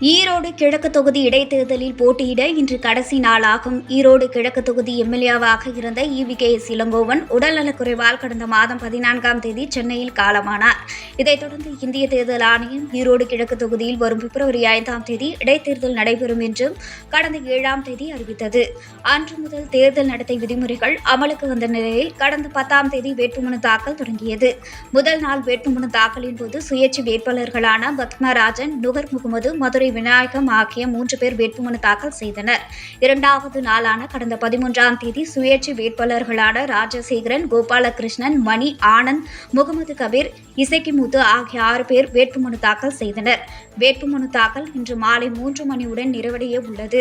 ஈரோடு கிழக்கு தொகுதி இடைத்தேர்தலில் போட்டியிட இன்று கடைசி நாளாகும். ஈரோடு கிழக்கு தொகுதி எம்எல்ஏவாக இருந்த E V K. S Elangovan உடல்நலக்குறைவால் கடந்த மாதம் பதினான்காம் தேதி சென்னையில் காலமானார். இதைத் தொடர்ந்து இந்திய தேர்தல் ஆணையம் ஈரோடு கிழக்கு தொகுதியில் வரும் பிப்ரவரி ஐந்தாம் தேதி இடைத்தேர்தல் நடைபெறும் என்றும் கடந்த ஏழாம் தேதி அறிவித்தது. அன்று முதல் தேர்தல் நடத்தை விதிமுறைகள் அமலுக்கு வந்த நிலையில் கடந்த பத்தாம் தேதி வேட்புமனு தாக்கல் தொடங்கியது. முதல் நாள் வேட்புமனு தாக்கலின் போது சுயேட்சை வேட்பாளர்களான பத்மராஜன் நுகர் முகமது மதுரை மதுரை விநாயகம் ஆகிய மூன்று பேர் வேட்புமனு தாக்கல் செய்தனர். இரண்டாவது நாளான கடந்த பதிமூன்றாம் தேதி சுயேட்சை வேட்பாளர்களான ராஜசேகரன் கோபாலகிருஷ்ணன் மணி ஆனந்த் முகமது கபீர் இசைக்கிமுத்து ஆகிய ஆறு பேர் வேட்புமனு தாக்கல் செய்தனர். வேட்புமனு தாக்கல் இன்று மாலை மூன்று மணியுடன் நிறைவடைய உள்ளது.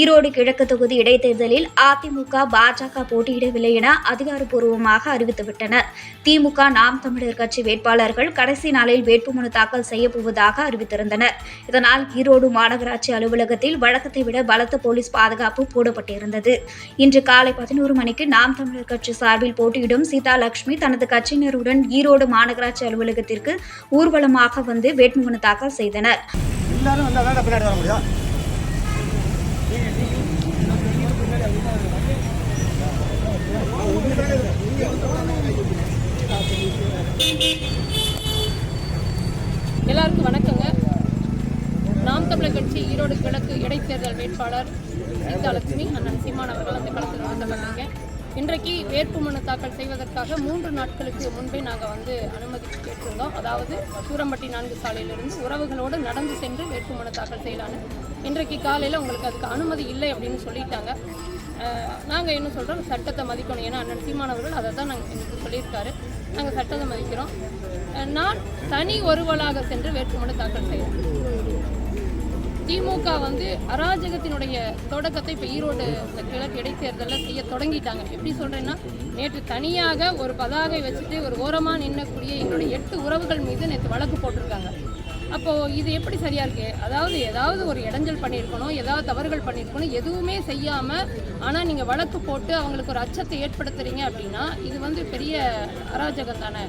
ஈரோடு கிழக்கு தொகுதி இடைத்தேர்தலில் அதிமுக பாஜக போட்டியிடவில்லை என அதிகாரப்பூர்வமாக அறிவித்துவிட்டனர். திமுக நாம் தமிழர் கட்சி வேட்பாளர்கள் கடைசி நாளில் வேட்புமனு தாக்கல் செய்யப்போவதாக அறிவித்திருந்தனர். இதனால் ஈரோடு மாநகராட்சி அலுவலகத்தில் வழக்கத்தை விட பலத்த போலீஸ் பாதுகாப்பு போடப்பட்டிருந்தது. இன்று காலை பதினோரு மணிக்கு நாம் தமிழர் கட்சி சார்பில் போட்டியிடும் சீதா லட்சுமி தனது கட்சியினருடன் ஈரோடு மாநகராட்சி அலுவலகத்திற்கு ஊர்வலமாக வந்து வேட்புமனு தாக்கல் செய்தனர். எல்லாருக்கும் வணக்கங்க. நாம் தமிழர் கட்சி ஈரோடு கிழக்கு இடைத்தேர்தல் வேட்பாளர் சீதாலட்சுமி அண்ணன் சீமான் அவர்கள் அந்த களத்தில் நடத்தப்பட்டிருக்கேன் இன்றைக்கு வேட்புமனு தாக்கல் செய்வதற்காக மூன்று நாட்களுக்கு முன்பே நாங்கள் வந்து அனுமதி கேட்டிருந்தோம். அதாவது சூரம்பட்டி நான்கு சாலையிலிருந்து உறவுகளோடு நடந்து சென்று வேட்புமனு தாக்கல் செய்யலான்னு. இன்றைக்கு காலையில் உங்களுக்கு அதுக்கு அனுமதி இல்லை அப்படின்னு சொல்லிட்டாங்க. நாங்கள் என்ன சொல்கிறோம் சட்டத்தை மதிக்கணும். ஏன்னா அண்ணன் சீமானவர்கள் அதை தான் நாங்கள் எங்களுக்கு சொல்லியிருக்காரு. நாங்கள் சட்டத்தை மதிக்கிறோம். நான் தனி ஒருவலாக சென்று வேட்புமனு தாக்கல் செய்கிறேன் திமுக வந்து அராஜகத்தினுடைய தொடக்கத்தை இப்போ ஈரோடு இந்த கிழக்கு இடைத்தேர்தலில் செய்ய தொடங்கிட்டாங்க. எப்படி சொல்கிறேன்னா நேற்று தனியாக ஒரு பதாகை வச்சுட்டு ஒரு ஓரமாக நின்னக்கூடிய எங்களுடைய எட்டு உறவுகள் மீது நேற்று வழக்கு போட்டிருக்காங்க. அப்போது இது எப்படி சரியாக இருக்கு? அதாவது ஏதாவது ஒரு இடைஞ்சல் பண்ணியிருக்கணும் ஏதாவது தவறுகள் பண்ணியிருக்கணும் எதுவுமே செய்யாமல் ஆனால் நீங்கள் வழக்கு போட்டு அவங்களுக்கு ஒரு அச்சத்தை ஏற்படுத்துறீங்க அப்படின்னா இது வந்து பெரிய அராஜகம் தானே